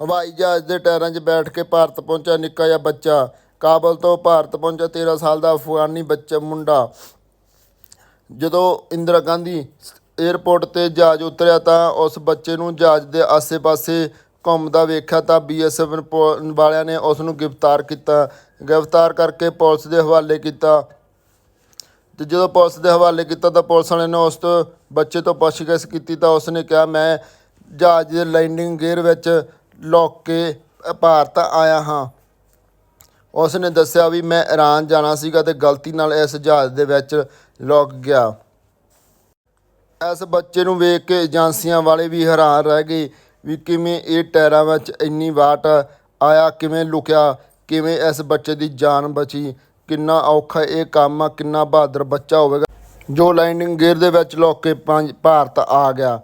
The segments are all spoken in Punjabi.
ਹਵਾਈ ਜਹਾਜ਼ ਦੇ ਟਾਇਰਾਂ 'ਚ ਬੈਠ ਕੇ ਭਾਰਤ ਪਹੁੰਚਿਆ ਨਿੱਕਾ ਜਿਹਾ ਬੱਚਾ। ਕਾਬਲ ਤੋਂ ਭਾਰਤ ਪਹੁੰਚਿਆ 13 ਸਾਲ ਦਾ ਅਫਗਾਨੀ ਬੱਚਾ, ਮੁੰਡਾ। ਜਦੋਂ ਇੰਦਰਾ ਗਾਂਧੀ 에ਅਰਪੋਰਟ ਤੇ ਜਹਾਜ਼ ਉਤਰਿਆ ਤਾਂ ਉਸ ਬੱਚੇ ਨੂੰ ਜਹਾਜ਼ ਦੇ ਆਸੇ-ਪਾਸੇ ਘੁੰਮਦਾ ਵੇਖਿਆ ਤਾਂ ਬੀਐਸਐਫ ਵਾਲਿਆਂ ਨੇ ਉਸ ਨੂੰ ਗ੍ਰਿਫਤਾਰ ਕੀਤਾ। ਗ੍ਰਿਫਤਾਰ ਕਰਕੇ ਪੁਲਿਸ ਦੇ ਹਵਾਲੇ ਕੀਤਾ। ਤੇ ਜਦੋਂ ਪੁਲਿਸ ਦੇ ਹਵਾਲੇ ਕੀਤਾ ਤਾਂ ਪੁਲਿਸ ਵਾਲਿਆਂ ਨੇ ਉਸ ਤੋਂ ਬੱਚੇ ਤੋਂ ਪੁੱਛਗਿੱਛ ਕੀਤੀ ਤਾਂ ਉਸ ਨੇ ਕਿਹਾ, ਮੈਂ ਜਹਾਜ਼ ਦੇ ਲੈਂਡਿੰਗ ਗੇਅਰ ਵਿੱਚ ਲੁੱਕ ਕੇ ਭਾਰਤ ਆਇਆ ਹਾਂ। ਉਸ ਨੇ ਦੱਸਿਆ ਵੀ ਮੈਂ ਈਰਾਨ ਜਾਣਾ ਸੀਗਾ ਤੇ ਗਲਤੀ ਨਾਲ ਇਸ ਜਹਾਜ਼ ਦੇ ਵਿੱਚ ਲੁੱਕ ਗਿਆ। ਇਸ ਬੱਚੇ ਨੂੰ ਵੇਖ ਕੇ ਏਜੰਸੀਆਂ ਵਾਲੇ ਵੀ ਹੈਰਾਨ ਰਹਿ ਗਏ ਵੀ ਕਿਵੇਂ ਇਹ ਟਾਇਰਾਂ ਵਿੱਚ ਇੰਨੀ ਵਾਟ ਆਇਆ, ਕਿਵੇਂ ਲੁਕਿਆ, ਕਿਵੇਂ ਇਸ ਬੱਚੇ ਦੀ ਜਾਨ ਬਚੀ, ਕਿੰਨਾ ਔਖਾ ਇਹ ਕੰਮ ਆ, ਕਿੰਨਾ ਬਹਾਦਰ ਬੱਚਾ ਹੋਵੇਗਾ। ਜੋ ਲਾਈਨਿੰਗ ਗੇਅਰ ਦੇ ਵਿੱਚ ਲੁੱਕ ਕੇ ਪੰਜ ਭਾਰਤ ਆ ਗਿਆ।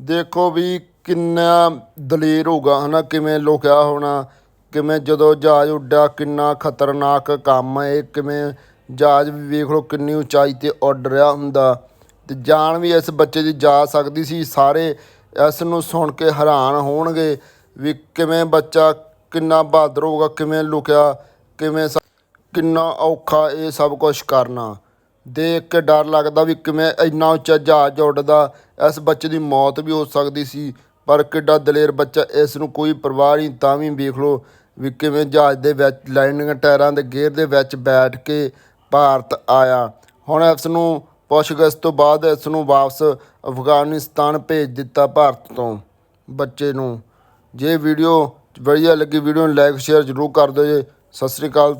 ਦੇਖੋ ਵੀ ਕਿੰਨਾ ਦਲੇਰ ਹੋਗਾ ਹਨਾ? ਕਿਵੇਂ ਲੁਕਿਆ ਹੋਣਾ, ਕਿਵੇਂ ਜਦੋਂ ਜਹਾਜ਼ ਉੱਡਿਆ, ਕਿੰਨਾ ਖਤਰਨਾਕ ਕੰਮ ਹੈ ਇਹ, ਕਿਵੇਂ ਜਹਾਜ਼ ਵੀ ਵੇਖ ਲਓ ਕਿੰਨੀ ਉਚਾਈ ਤੇ ਉੱਡ ਰਿਹਾ ਹੁੰਦਾ। ਤੇ ਜਾਨ ਵੀ ਇਸ ਬੱਚੇ ਦੀ ਜਾ ਸਕਦੀ ਸੀ, ਸਾਰੇ ਇਸ ਨੂੰ ਸੁਣ ਕੇ ਹੈਰਾਨ ਹੋਣਗੇ ਵੀ ਕਿਵੇਂ ਬੱਚਾ ਕਿੰਨਾ ਬਹਾਦਰ ਹੋਊਗਾ, ਕਿਵੇਂ ਲੁਕਿਆ, ਕਿਵੇਂ ਸ- ਕਿੰਨਾ ਔਖਾ ਇਹ ਸਭ ਕੁਝ ਕਰਨਾ। ਦੇਖ ਕੇ ਡਰ ਲੱਗਦਾ ਵੀ ਕਿਵੇਂ ਇੰਨਾ ਉੱਚਾ ਜਹਾਜ਼ ਉੱਡਦਾ, ਇਸ ਬੱਚੇ ਦੀ ਮੌਤ ਵੀ ਹੋ ਸਕਦੀ ਸੀ। ਪਰ ਕਿੱਡਾ ਦਲੇਰ ਬੱਚਾ, ਇਸ ਨੂੰ ਕੋਈ ਪਰਵਾਹ ਨਹੀਂ, ਤਾਂ ਵੀ ਵੇਖ ਲਓ ਵੀ ਕਿਵੇਂ ਜਹਾਜ਼ ਦੇ ਵਿੱਚ ਲਾਈਨਿੰਗ ਟਾਇਰਾਂ ਦੇ ਗੇਅਰ ਦੇ ਵਿੱਚ ਬੈਠ ਕੇ ਭਾਰਤ ਆਇਆ। ਹੁਣ ਇਸ ਨੂੰ ਪੁੱਛਗਿੱਛ ਤੋਂ ਬਾਅਦ ਇਸ ਨੂੰ ਵਾਪਸ ਅਫਗਾਨਿਸਤਾਨ ਭੇਜ ਦਿੱਤਾ ਭਾਰਤ ਤੋਂ ਬੱਚੇ ਨੂੰ। ਜੇ ਵੀਡੀਓ ਵਧੀਆ ਲੱਗੀ, ਵੀਡੀਓ ਨੂੰ ਲਾਈਕ ਸ਼ੇਅਰ ਜ਼ਰੂਰ ਕਰ ਦਿਓ ਜੀ। ਸਤਿ ਸ੍ਰੀ ਅਕਾਲ।